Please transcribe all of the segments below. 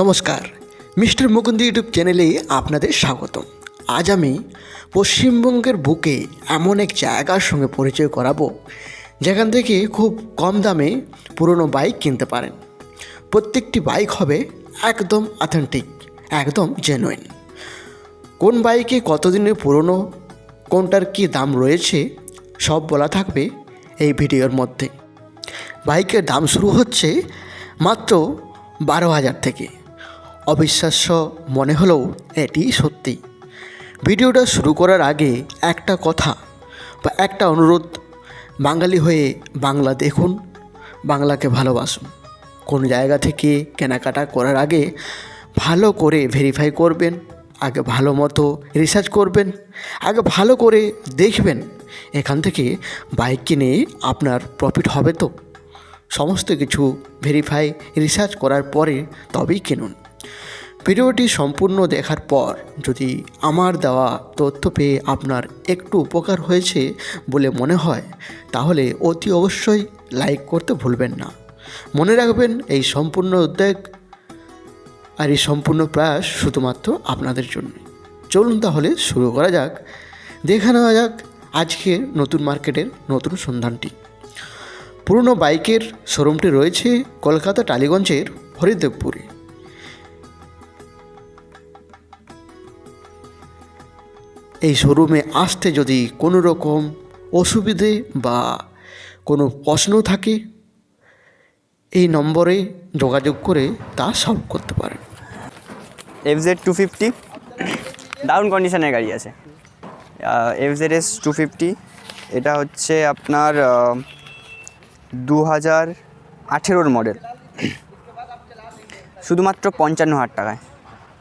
নমস্কার। Mister Mukunda YouTube চ্যানেলে আপনাদের স্বাগতম। আজ আমি পশ্চিমবঙ্গের বুকে এমন এক জায়গার সঙ্গে পরিচয় করাবো, যেখান থেকে খুব কম দামে পুরনো বাইক কিনতে পারেন। প্রত্যেকটি বাইক হবে একদম অথেন্টিক একদম জেনুইন কোন বাইকে কতদিনের পুরনো, কোনটার কী দাম রয়েছে, সব বলা থাকবে এই ভিডিওর মধ্যে। বাইকের দাম শুরু হচ্ছে মাত্র বারো হাজার থেকে। অবিশ্বাস্য মনে হলেও এটি সত্যি। ভিডিওটা শুরু করার আগে একটা কথা বা একটা অনুরোধ। বাঙালি হয়ে বাংলা দেখুন, বাংলাকে ভালোবাসুন। কোন জায়গা থেকে কেনাকাটা করার আগে ভালো করে ভেরিফাই করবেন, আগে ভালো মতো রিসার্চ করবেন, আগে ভালো করে দেখবেন এখান থেকে বাইক কিনে আপনার প্রফিট হবে তো। সমস্ত কিছু ভেরিফাই রিসার্চ করার পরে তবেই কিনুন। ভিডিওটি সম্পূর্ণ দেখার পর যদি আমার দেওয়া তথ্য পেয়ে আপনার একটু উপকার হয়েছে বলে মনে হয়, তাহলে অতি অবশ্যই লাইক করতে ভুলবেন না। মনে রাখবেন, এই সম্পূর্ণ উদ্যোগ আর এই সম্পূর্ণ প্রয়াস শুধুমাত্র আপনাদের জন্য। চলুন তাহলে শুরু করা যাক। দেখে নেওয়া যাক আজকের নতুন মার্কেটের নতুন সন্ধানটি। পুরনো বাইকের শোরুমটি রয়েছে কলকাতা টালিগঞ্জের হরিদেবপুরে। এই শোরুমে আসতে যদি কোনো রকম অসুবিধে বা কোনো প্রশ্ন থাকে, এই নম্বরে যোগাযোগ করে তা সলভ করতে পারেন। এফ জেড টু ফিফটি দারুণ কন্ডিশনের গাড়ি আছে। F Z S two fifty এটা হচ্ছে আপনার দু হাজার আঠেরোর মডেল শুধুমাত্র পঞ্চান্ন হাজার টাকায়।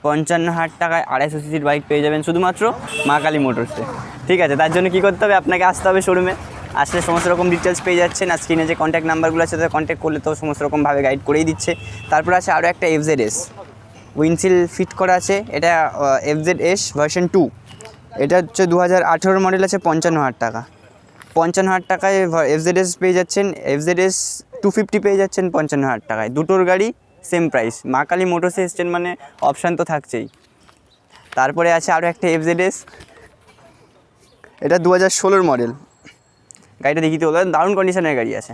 পঞ্চান্ন হাজার টাকায় আড়াইশো সিসির বাইক পেয়ে যাবেন শুধুমাত্র মা কালী মোটরসে ঠিক আছে, তার জন্য কী করতে হবে? আপনাকে আসতে হবে শোরুমে আসলে সমস্ত রকম ডিটেলস পেয়ে যাচ্ছেন আর স্ক্রিনে যে কন্ট্যাক্ট নাম্বারগুলো আছে, তাতে কন্ট্যাক্ট করলে তো সমস্ত রকমভাবে গাইড করেই দিচ্ছে। তারপর আছে আরও একটা F Z S windshield fit করা আছে, এটা F Z S version two এটা হচ্ছে দু হাজার মডেল আছে, পঞ্চান্ন হাজার টাকা। পঞ্চান্ন হাজার টাকায় এফ জেড এস পেয়ে যাচ্ছেন F Z S two fifty পেয়ে যাচ্ছেন, পঞ্চান্ন হাজার টাকায়। দুটোর গাড়ি সেম প্রাইস। মা কালী মোটরসে এসছেন মানে অপশান তো থাকছেই। তারপরে আছে আরও একটা এফ জেড এস এটা দু হাজার ষোলোর মডেল। গাড়িটা দেখিতে বলব দারুণ কন্ডিশনের গাড়ি আছে।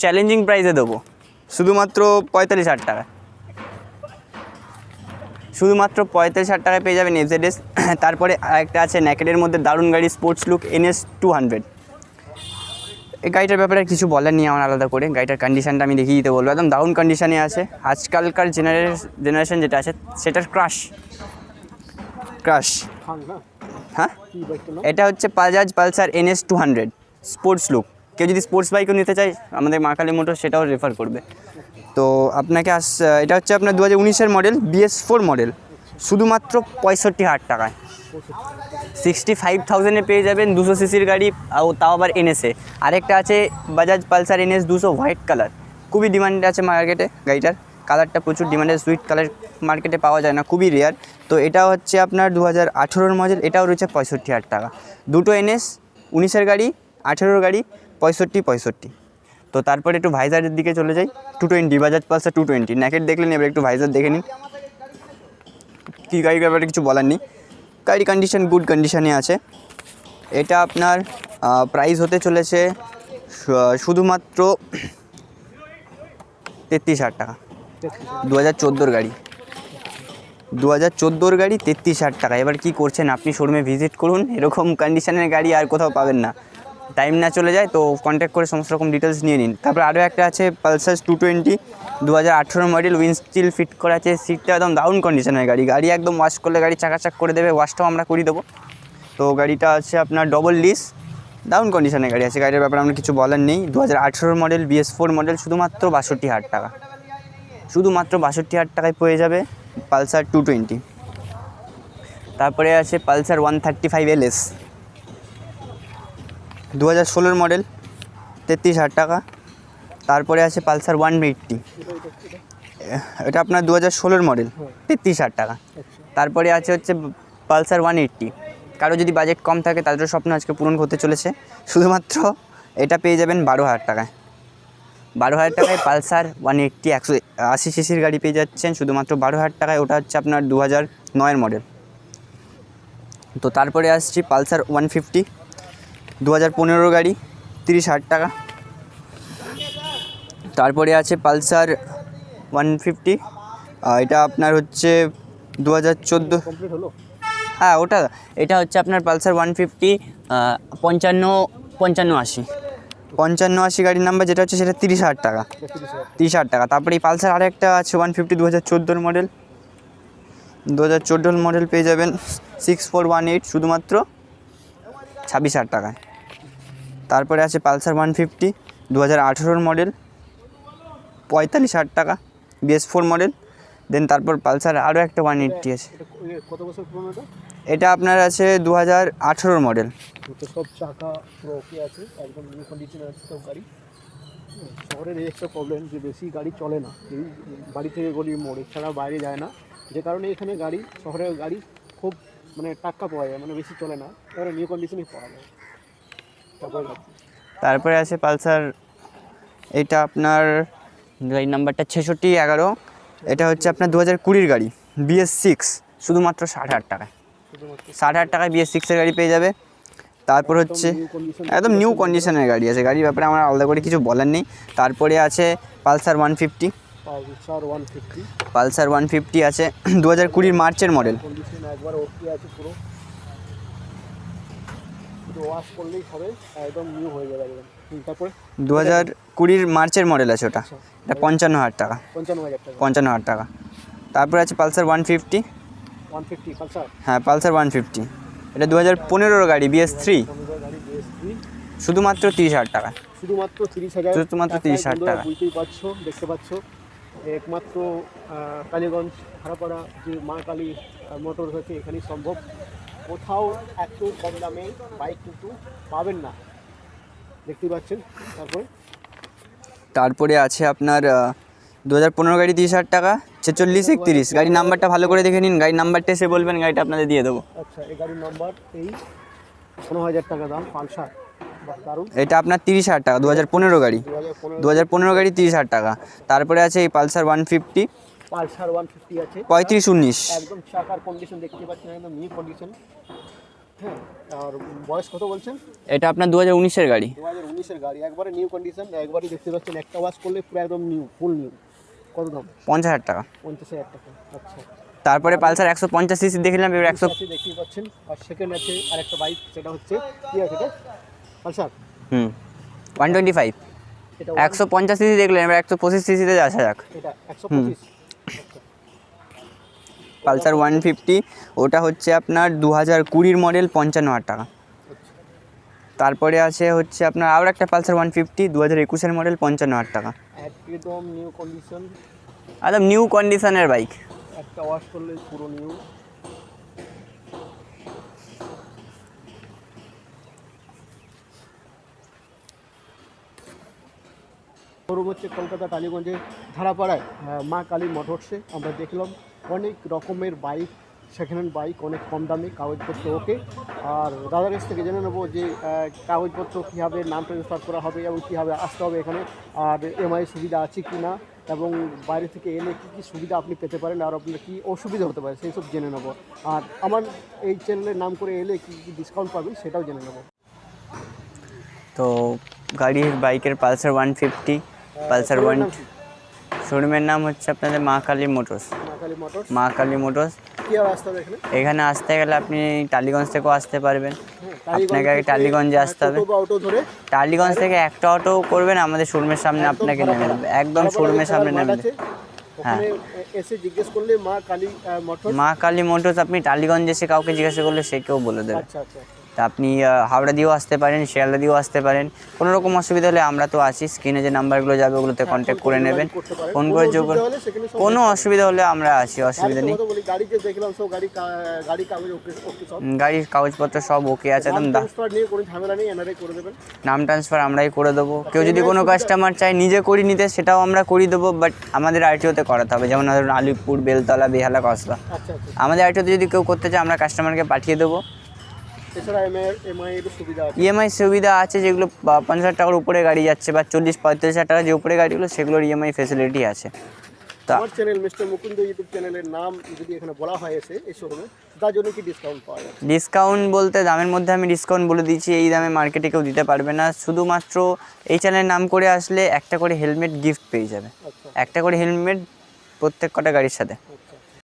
চ্যালেঞ্জিং প্রাইসে দেবো। শুধুমাত্র পঁয়তাল্লিশ হাজার টাকা। শুধুমাত্র পঁয়তাল্লিশ হাজার টাকায় পেয়ে যাবেন এফজেডএস তারপরে আরেকটা আছে ন্যাকেডের মধ্যে দারুণ গাড়ি sports look NS two hundred এই গাড়িটার ব্যাপারে কিছু বলার নেই, আমার আলাদা করে। গাড়িটার কন্ডিশনটা আমি দেখিয়ে দিতে বলব। একদম দারুণ কন্ডিশনে আছে। আজকালকার জেনারেশন জেনারেশন যেটা আছে, সেটার ক্রাশ ক্রাশ হ্যাঁ? এটা হচ্ছে Bajaj Pulsar NS two hundred sports look কেউ যদি স্পোর্টস বাইকও নিতে চায়, আমাদের মা কালী মোটর, সেটাও রেফার করবে। তো আপনাকে আস, এটা হচ্ছে আপনার দু হাজার উনিশের মডেল বিএস ফোর মডেল শুধুমাত্র পঁয়ষট্টি হাজার টাকায়। সিক্সটি ফাইভ থাউজেন্ডে পেয়ে যাবেন দুশো সিসির গাড়ি তাও আবার এনএসে আরেকটা আছে বাজাজ পালসার এনএস দুশো হোয়াইট কালার। খুবই ডিমান্ডে আছে মার্কেটে গাড়িটার। কালারটা প্রচুর ডিমান্ডে সুইট কালার মার্কেটে পাওয়া যায় না, খুবই রেয়ার তো এটা হচ্ছে আপনার দু হাজার আঠেরোর মডেল, এটাও রয়েছে পঁয়ষট্টি হাজার টাকা। দুটো এনএস উনিশের গাড়ি, আঠেরোর গাড়ি, পঁয়ষট্টি পঁয়ষট্টি। তো তারপরে একটু ভাইজারের দিকে চলে যাই। Two twenty Bajaj Pulsar two twenty naked দেখলেন এবার একটু ভাইজার দেখে নিন। কী গাড়ির ব্যাপারে কিছু বলার নেই। গাড়ি কন্ডিশন গুড কন্ডিশনে আছে। এটা আপনার প্রাইস হতে চলেছে শুধুমাত্র তেত্রিশ হাজার টাকা। দু হাজার চোদ্দোর গাড়ি। দু হাজার চোদ্দোর গাড়ি তেত্রিশ হাজার টাকা। এবার কী করছেন? আপনি শোরুমে ভিজিট করুন। এরকম কন্ডিশনের গাড়ি আর কোথাও পাবেন না। টাইম না চলে যায়, তো কন্ট্যাক্ট করে সমস্ত রকম ডিটেলস নিয়ে নিন। তারপর আরও একটা আছে পালসার টু টোয়েন্টি দু হাজার আঠেরো মডেল উইন্ডস্টিল ফিট করা আছে সিটটা একদম দারুণ কন্ডিশনের গাড়ি। গাড়ি একদম ওয়াশ করলে গাড়ি চাকাচাক করে দেবে ওয়াশটাও আমরা করে দেবো। তো গাড়িটা আছে আপনার ডবল লিস দারুণ কন্ডিশনের গাড়ি আছে। গাড়ির ব্যাপারে আমরা কিছু বলার নেই। দু হাজার আঠেরো মডেল বিএস ফোর মডেল শুধুমাত্র বাষট্টি হাজার টাকা। শুধুমাত্র বাষট্টি হাজার টাকায় পেয়ে যাবে পালসার টু টোয়েন্টি তারপরে আছে Pulsar one thirty five LS দু হাজার ষোলোর মডেল, তেত্রিশ হাজার টাকা। তারপরে আছে পালসার ওয়ান এইট্টি। এটা আপনার দু হাজার ষোলোর মডেল, তেত্রিশ হাজার টাকা। তারপরে আছে হচ্ছে পালসার ওয়ান এইট্টি। কারও যদি বাজেট কম থাকে তাদেরও স্বপ্ন আজকে পূরণ করতে চলেছে। শুধুমাত্র এটা পেয়ে যাবেন বারো হাজার টাকায়। বারো হাজার টাকায় পালসার ওয়ান এইট্টি একশো আশি সিসির গাড়ি পেয়ে যাচ্ছেন। শুধুমাত্র বারো হাজার টাকায় ওটা হচ্ছে আপনার দু হাজার নয়ের মডেল। তো তারপরে আসছি পালসার ওয়ান ফিফটি। দু হাজার পনেরো গাড়ি তিরিশ হাজার টাকা। তারপরে আছে পালসার ওয়ান ফিফটি। এটা আপনার হচ্ছে দু হাজার চোদ্দ হ্যাঁ ওটা এটা হচ্ছে আপনার পালসার ওয়ান ফিফটি পঞ্চান্ন পঞ্চান্ন আশি। পঞ্চান্ন আশি গাড়ির নাম্বার যেটা হচ্ছে সেটা তিরিশ হাজার টাকা। তিরিশ হাজার টাকা। তারপরে এই পালসার আরেকটা আছে ওয়ান ফিফটি দু হাজার চোদ্দোর মডেল দু হাজার চোদ্দোর মডেল পেয়ে যাবেন সিক্স ফোর ওয়ান এইট শুধুমাত্র ছাব্বিশ হাজার টাকায়। তারপরে আছে পালসার ওয়ান ফিফটি দু হাজার আঠেরোর মডেল পঁয়তাল্লিশ হাজার টাকা বিএস ফোর মডেল দেন তারপর পালসার আরও একটা ওয়ান এইটটি আছে। কত বছর পুরনো এটা? এটা আপনার আছে দু হাজার আঠেরোর মডেল। সব চাকা ওকে আছে একদম নিউ কন্ডিশনে আছে সব গাড়ি। শহরের এই একটা প্রবলেম যে বেশি গাড়ি চলে না বাড়ি থেকে গলি মোড় ছাড়া বাইরে যায় না। যে কারণে এখানে গাড়ি শহরের গাড়ি খুব মানে টাক্কা পাওয়া যায় মানে বেশি চলে না। এবারে নিউ কন্ডিশনই পাওয়া যায়। তারপরে তারপরে আছে পালসার। এটা আপনার গাড়ির নাম্বারটা ছেষট্টি এগারো। এটা হচ্ছে আপনার দু হাজার কুড়ির গাড়ি বিএস সিক্স শুধুমাত্র ষাট হাজার টাকায়। ষাট হাজার টাকায় বিএস সিক্সের গাড়ি পেয়ে যাবে। তারপর হচ্ছে একদম নিউ কন্ডিশনের গাড়ি আছে। গাড়ির ব্যাপারে আমার আলাদা করে কিছু বলার নেই। তারপরে আছে Pulsar one fifty Pulsar one fifty. Pulsar one fifty আছে। দু হাজার কুড়ির মার্চের মডেল। কন্ডিশন একবার ওকে আছে পুরো। ওয়াশ করলেই হবে একদম নিউ হয়ে যাবে একদম। তারপরে? দু হাজার কুড়ির মার্চের মডেল আছে ওটা। আচ্ছা। এটা পঞ্চান্ন হাজার টাকা। পঞ্চান্ন হাজার টাকা। পঞ্চান্ন হাজার টাকা। তারপরে আছে Pulsar one fifty. One fifty Pulsar? হ্যাঁ পালসার ওয়ান ফিফটি। এটা দু হাজার পনেরোর গাড়ি বিএস থ্রি শুধুমাত্র তিরিশ হাজার টাকা। শুধুমাত্র তিরিশ হাজার। শুধুমাত্র 30,000 বন্ধুরা টাকা। বুঝতেই পারছ দেখতে পাচ্ছ। একমাত্র কালীগঞ্জ খারাপাড়া যে মা কালী মোটর হচ্ছে এখানেই সম্ভব। কোথাও এত কম দামে বাইক কিন্তু পাবেন না। দেখতেই পাচ্ছেন? তারপরে? তারপরে আছে আপনার দু হাজার পনেরো গাড়ি তিরিশ হাজার টাকা ছেচল্লিশ একত্রিশ। গাড়ির নাম্বারটা ভালো করে দেখে নিন। গাড়ির নাম্বারটা এসে বলবেন গাড়িটা আপনাদের দিয়ে দেবো। আচ্ছা এই গাড়ির নাম্বার এই পনেরো হাজার টাকা দাম পালসার। এটা আপনার তিরিশ হাজার টাকা দু হাজার পনেরো গাড়ি। দু হাজার পনেরো গাড়ি তিরিশ হাজার টাকা। তারপরে আছে এই Pulsar one fifty. Pulsar one fifty আছে। পঁয়ত্রিশ উনিশ। একদম চাকার কন্ডিশন দেখতে পাচ্ছেন একদম নিউ কন্ডিশন হ্যাঁ আর বয়স কত বলছেন? এটা আপনার দু হাজার উনিশের গাড়ি। দু হাজার উনিশের গাড়ি একবারে নিউ কন্ডিশন একবারই দেখতে পাচ্ছেন একটা ওয়াশ করলে পুরো একদম নিউ ফুল নিউ কত দাম? পঞ্চাশ হাজার টাকা। পঞ্চাশ হাজার টাকা আচ্ছা। তারপরে পালসার একশো পঞ্চাশ সিসি দেখলাম এবার একশো আছে দেখতেই পাচ্ছেন। আর সেকেন্ড আছে আর একটা বাইক সেটা হচ্ছে কি আছে এটা পালসার হুম। ওয়ান টোয়েন্টি ফাইভ একশো পঞ্চাশ সিসি দেখলেন এবার একশো পঁচিশ সিসিতে আসা যাক। আচ্ছা পালসার ওয়ান ফিফটি ওটা হচ্ছে আপনার দু হাজার কুড়ির মডেল পঞ্চান্ন হাজার টাকা। তারপরে আছে হচ্ছে আপনার আরও একটা পালসার ওয়ান ফিফটি দু হাজার একুশের মডেল পঞ্চান্ন হাজার টাকা। একদম নিউ কন্ডিশন একদম নিউ কন্ডিশনের বাইক একটা ওয়াশ করলে পুরো নিউ শোরুম হচ্ছে কলকাতা টালিগঞ্জে ধারাপাড়ায়। মা কালী মোটরসে আমরা দেখলাম অনেক রকমের বাইক সেকেন্ড হ্যান্ড বাইক, অনেক কম দামে কাগজপত্র ওকে। আর দাদার থেকে জেনে নেব যে কাগজপত্র কীভাবে নাম ট্রান্সফার করা হবে এবং কীভাবে আসতে হবে এখানে, আর এমআই সুবিধা আছে কি না, এবং বাইরে থেকে এলে কী কী সুবিধা আপনি পেতে পারেন, আর আপনার কী অসুবিধা হতে পারে, সেই সব জেনে নেব। আর আমার এই চ্যানেলের নাম করে এলে কী কী ডিসকাউন্ট পাবেন সেটাও জেনে নেব। তো গাড়ির বাইকের Pulsar one fifty Pulsar one শোরুমের নাম হচ্ছে আপনাদের মা কালী মোটরস। মা কালী মোটরস। মোটরস এখানে? আসতে গেলে আপনি টালিগঞ্জ থেকেও আসতে পারবেন। হ্যাঁ, আপনাকে আগে টালিগঞ্জে আসতে হবে। টালিগঞ্জ থেকে একটা অটো করবেন আমাদের শোরুমের সামনে আপনাকে নেমে দেবে একদম শোরুমের সামনে নেমে দেবে হ্যাঁ। এসে জিজ্ঞেস করলে মা কালী মোটর মা কালী মোটরস আপনি টালিগঞ্জ এসে কাউকে জিজ্ঞাসা করলে সে কেউ বলে দেবে। আচ্ছা আচ্ছা। তা আপনি হাওড়া দিয়েও আসতে পারেন শিয়ালদা দিয়েও আসতে পারেন। কোনো রকম অসুবিধা হলে আমরা তো আছি। স্ক্রিনে যে নাম্বারগুলো যাবে ওগুলোতে কন্ট্যাক্ট করে নেবেন। ফোন করে যোগ কোনো অসুবিধা হলে আমরা আছি অসুবিধা নেই। গাড়ির কাগজপত্র সব ওকে আছে একদম নাম ট্রান্সফার আমরাই করে দেবো। কেউ যদি কোনো কাস্টমার চায় নিজে করি নিতে সেটাও আমরা করি দেবো বাট আমাদের আরটিওতে করাতে হবে। যেমন ধরুন আলিপুর বেলতলা বেহালা কসবা। আচ্ছা আচ্ছা। আমাদের আরটিওতে যদি কেউ করতে চায় আমরা কাস্টমারকে পাঠিয়ে দেবো। এছাড়া এমআই এমআই এর সুবিধা আছে। ইএমআই সুবিধা আছে যেগুলো পঞ্চাশ হাজার টাকার উপরে গাড়ি যাচ্ছে বা চল্লিশ পঁয়তাল্লিশ হাজার টাকা যে উপরে গাড়িগুলো সেগুলোর ইএমআই ফেসিলিটি আছে। আমার চ্যানেল মিস্টার মুকুন্দ ইউটিউব চ্যানেলের নাম যদি এখানে বলা হয় এসে এই শোরুমে তার জন্য কি ডিসকাউন্ট পাওয়া ডিসকাউন্ট বলতে দামের মধ্যে আমি ডিসকাউন্ট বলে দিচ্ছি এই দামে মার্কেটে কেউ দিতে পারবে না। শুধুমাত্র এই চ্যানেলের নাম করে আসলে একটা করে হেলমেট গিফট পেয়ে যাবে। আচ্ছা। একটা করে হেলমেট প্রত্যেক কটা গাড়ির সাথে।